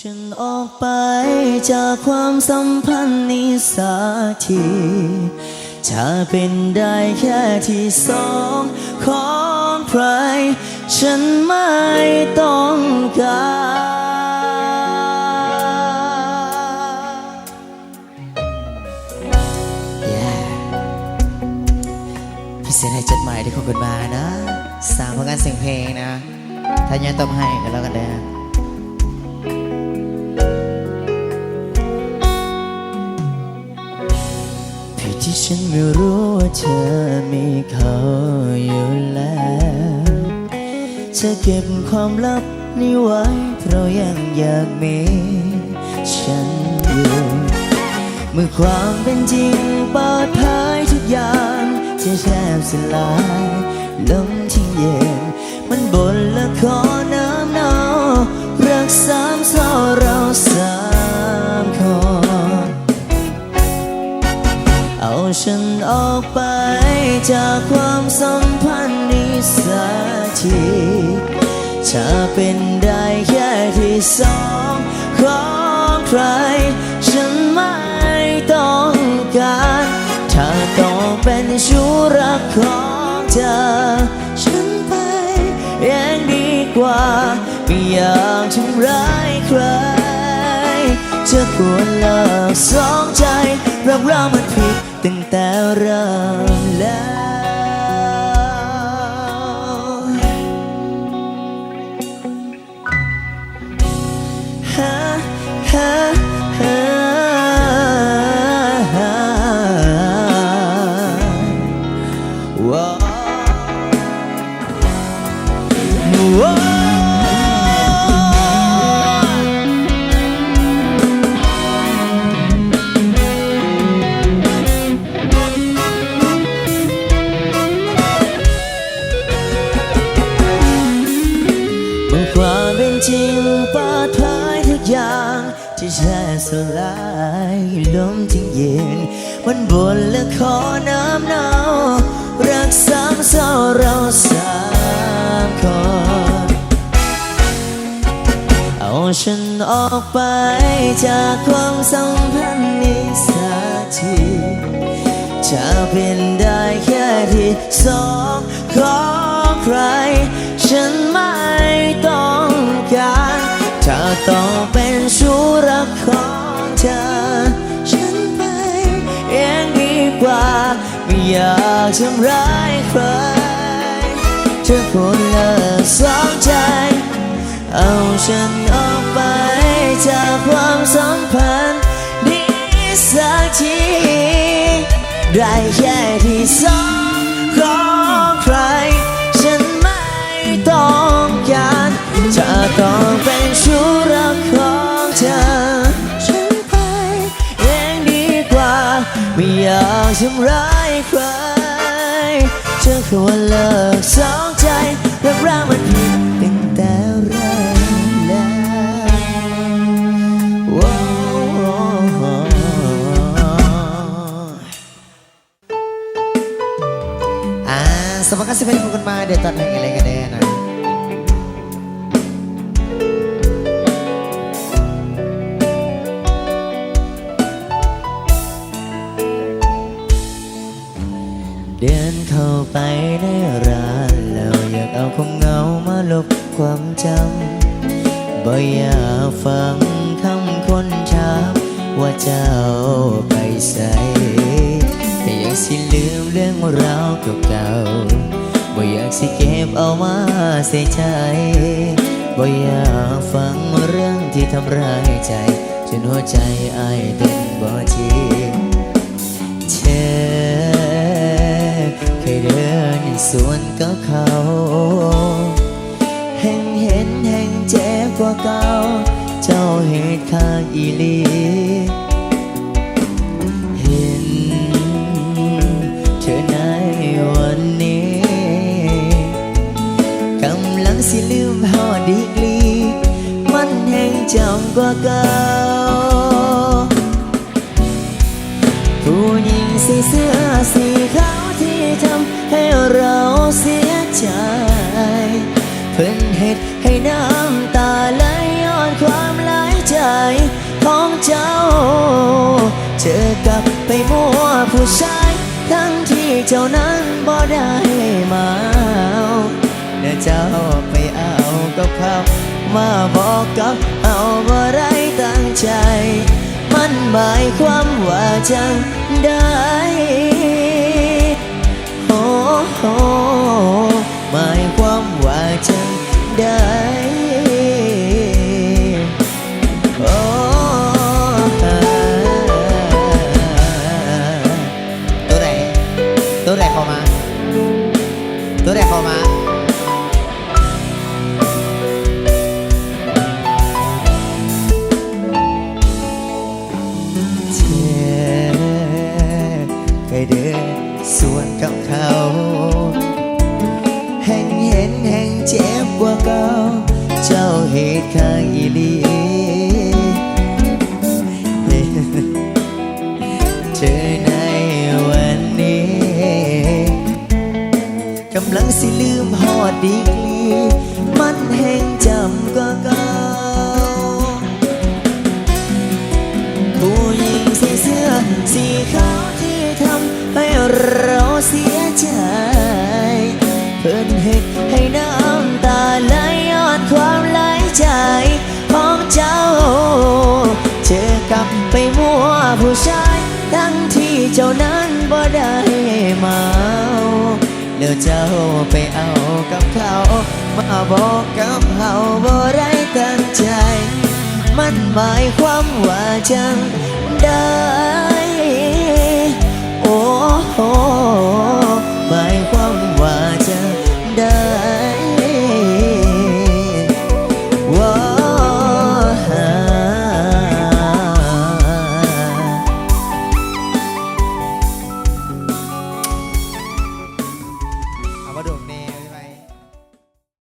ฉันออกไปจากความสัมพันธ์นี้สักทีถ้าเป็นได้แค่ที่สองของใคร ฉันไม่ต้องการ Yeah พิเศษให้จดหมายที่ขอบคุณมานะ สามผลงานเสียงเพลงนะ ถ้ายังต้องให้ก็แล้วกันนะ ที่ฉันไม่รู้ว่าเธอมีเขาอยู่แล้วเธอเก็บความลับนี้ไว้เพราะยังอยากมีฉันอยู่เมื่อความเป็นจริงเปิดเผยทุกอย่างจะแทบสลายลมที่เย็นมันบนละครน้ำเนารักสามเศร้าเรา ฉันออกไปจากความสัมพันธ์นี้สักทีถ้าเป็นได้แค่ที่สองของใคร ฉันไม่ต้องการ ถ้าต้องเป็นชู้รักของเธอ ฉันไปเองดีกว่า ไม่อยากทำร้ายใครเธอควรเลิกสองใจรักเรามัน ที่แช่สลายลมที่เย็นมันบนและขอน้ำหนาวรักสามเศร้าเราสามคนเอาฉันออกไปจากความสัมพันธ์นี้สักทีจะเป็นได้แค่ที่สองขอใคร ฉันไม่ต้องการถ้าต้อง อยากทำร้ายใครเธอควรเลิกสองใจ เอาฉันออกไปจากความสัมพันธ์นี้สักที ได้แค่ที่สองของ ทำร้ายใครเธอคือวรเลิกสองใจรักเรามันผิดตั้งแต่เริ่มแล้วอ่าสมการสิบเป็นคนมาเดี๋ยวตัดหนึ่งอะไรกันแน่นะ เดินเข้าไปในร้านแล้วอยากเอาความเหงามาลบความจำบ่อยากฟังคำคนถามว่าเจ้าไปใส่แต่อยากสิลืมเรื่องราวเก่าๆบ่อยากสิเก็บเอามาใส่ใจบ่อยากฟังเรื่องที่ทำร้ายใจจนหัวใจอายเต้นบ่ทีเธอเคยเดิน ส่วนกับเขา แห่งเห็นแห่งเจ็บกว่าเก่า เจ้าเหตุข้างอีลีเห็นเธอในวันนี้กำลังสิลืมหอดีกลี มันแห่งจำกว่าเก่า เพิ่นเหตุให้น้ำตาไหลย้อนความหลายของเจ้าเจอกับไปมัวผู้ชาย ทั้งที่เจ้านั้นบ่ได้มาเอาเดี๋ยเจ้าไปเอากับเขามาบอกกับเอาว่าไรตั้งใจ มันหมายความว่าจังได้ โอ้ ส่วนกับเขา แห่งเห็นแห่งเจ็บกว่าเก่าเจ้าเหตุข้างอีลีเจอในวันนี้ กำลังสิลืมหอดดีกลีมันแห่งจำก็เก่าผู้หญิงใส่เสื้อสีขาวที่ทำให้เราเสียใจ เพิ่นเหตุให้น้ำตาไหลยอนความไหลใจของเจ้า เจอกับไปมัวผู้ชาย ทั้งที่เจ้านั้นบ่ได้มาเอาแล้วเจ้าไปเอากับเขา มาบอกกับเขาบ่ได้ตั้งใจ มันหมายความว่าจังได้ อ้